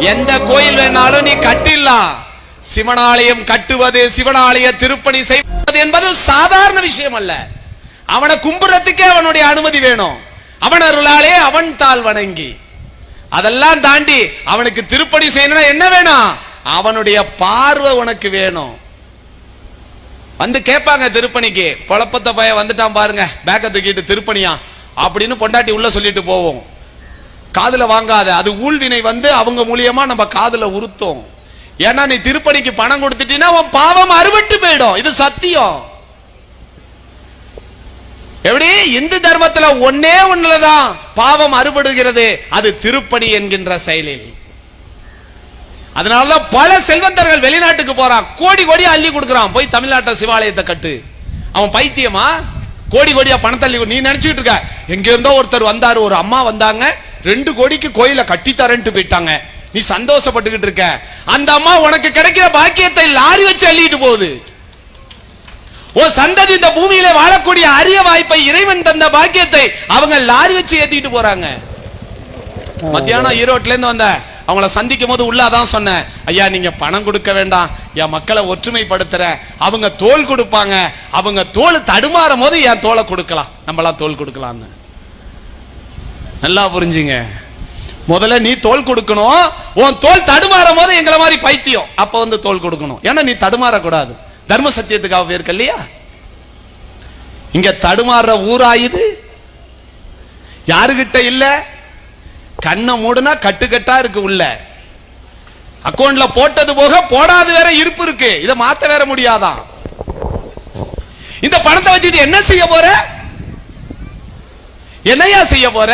எந்த கோயில் வேணாலும் நீ கட்டிடலாம் சிவனாலயம் கட்டுவது சிவனாலய திருப்பணி செய்வது என்பது சாதாரண விஷயம் அல்ல. அவனை கும்புறத்துக்கே அவனுடைய அனுமதி வேணும். அவன் அருளாலே அவன் தாள் வணங்கி. அதெல்லாம் தாண்டி அவனுக்கு திருப்பணி செய்யணும்னா என்ன வேணும்? அவனுடைய பார்வை உனக்கு வேணும். வந்து கேட்பாங்க திருப்பணிக்கு. குழப்பத்தை பய வந்துட்டான் பாருங்க. பேக்க தூக்கிட்டு திருப்பணியா? அப்படின்னு பொண்டாட்டி உள்ள சொல்லிட்டு போவோம். காதுல வாங்காத. அது ஊழ்வினை வந்து அவங்க மூலியமா நம்ம காதுல உறுத்தும். ஏன்னா நீ திருப்பணிக்கு பணம் கொடுத்துட்டீங்கன்னா உன் பாவம் அறுபட்டு போயிடும். இது சத்தியம். எப்படி? இந்து தர்மத்துல ஒன்னே ஒண்ணுலதான் பாவம் அறுபடுகிறது. அது திருப்பணி என்கின்ற செயலில். அதனாலதான் பல செல்வந்தர்கள் வெளிநாட்டுக்கு போறான். கோடி கோடி அள்ளி கொடுக்குறான். போய் தமிழ்நாட்டை சிவாலயத்தை கட்டு. அவன் பைத்தியமா? கோடி கோடியா பணத்தை அள்ளி நீ நினைச்சுக்கிட்டு இருக்க. எங்க இருந்தோ ஒருத்தர் வந்தாரு. ஒரு அம்மா வந்தாங்க. ரெண்டு கோடிக்கு கோயிலை கட்டி தரேன்ட்டு போயிட்டாங்க. நீ சந்தோஷப்பட்டுக்கிட்டு இருக்க. அந்த அம்மா உனக்கு கிடைக்கிற பாக்கியத்தை லாரி வச்சு அள்ளிட்டு போகுது. ஓ சந்ததி இந்த பூமியில வாழக்கூடிய அரிய வாய்ப்பை இறைவன் தந்த பாக்கியத்தை அவங்க லாரி வச்சு ஏத்திட்டு போறாங்க. மத்தியானம் ஈரோட்ல இருந்து வந்த அவங்கள சந்திக்கும் போது உள்ளாதான் சொன்னேன். ஐயா நீங்க பணம் கொடுக்க வேண்டாம். என் மக்களை ஒற்றுமைப்படுத்துற. அவங்க தோல் கொடுப்பாங்க. அவங்க தோல் தடுமாறும் போது என் தோலை கொடுக்கலாம். நம்மளாம் தோல் கொடுக்கலாம்னு. நல்லா புரிஞ்சுங்க. முதல்ல நீ தோல் கொடுக்கணும். உன் தோல் தடுமாறும் போது எங்களை மாதிரி பைத்தியம். அப்ப வந்து தோல் கொடுக்கணும். ஏன்னா நீ தடுமாறக்கூடாது. தர்ம சத்தியத்துக்காக போயிருக்க இல்லையா? இங்க தடுமாறுற ஊரா இது? யாருகிட்ட இல்ல? கண்ணை மூடுனா கட்டுக்கட்டா இருக்கு உள்ள. அக்கௌண்ட்ல போட்டது போக போடாது வேற இருப்பு இருக்கு. இதை மாத்த வேற முடியாதான் இந்த பணத்தை வச்சுட்டு என்ன செய்ய போற? என்னையா செய்ய போற?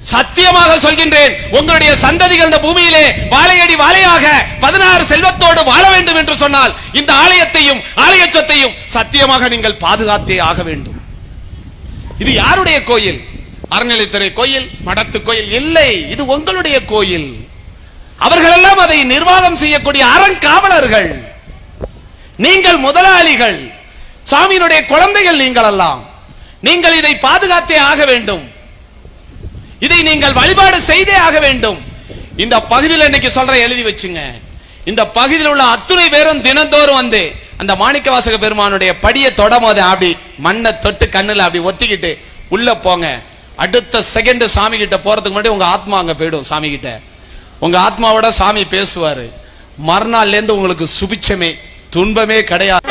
சத்தியமாக சொல்கின்றேன் உங்களுடைய சந்ததிகள் இந்த பூமியிலே வாழையடி வாழையாக பதினாறு செல்வத்தோடு வாழ வேண்டும் என்று சொன்னால் இந்த ஆலயத்தையும் ஆலய சொத்தையும் சத்தியமாக நீங்கள் பாதுகாத்தே ஆக வேண்டும். இது யாருடைய கோயில்? அறநிலைத்துறை கோயில் மடத்து கோயில் இல்லை இது உங்களுடைய கோயில். அவர்களெல்லாம் அதை நிர்வாகம் செய்யக்கூடிய அறங்காவலர்கள். நீங்கள் முதலாளிகள். சாமியினுடைய குழந்தைகள் நீங்கள் எல்லாம் நீங்கள் இதை பாதுகாத்தே ஆக வேண்டும். இதை நீங்கள் வழிபாடு செய்தே ஆக வேண்டும். இந்த பகுதியில் இன்னைக்கு சொல்ற எழுதி வச்சுங்க. இந்த பகுதியில் உள்ள அத்துணை பேரும் தினந்தோறும் வந்து அந்த மாணிக்க வாசக பெருமானுடைய படியை தொடமோத அப்படி மண்ணை தொட்டு கண்ணில் அப்படி ஒத்திக்கிட்டு உள்ள போங்க. அடுத்த செகண்ட் சாமி கிட்ட போறதுக்கு முன்னாடி உங்க ஆத்மா அங்க போயிடும் சாமி கிட்ட. உங்க ஆத்மாவோட சாமி பேசுவாரு. மறுநாள்ல இருந்து உங்களுக்கு சுபிச்சமே துன்பமே கிடையாது.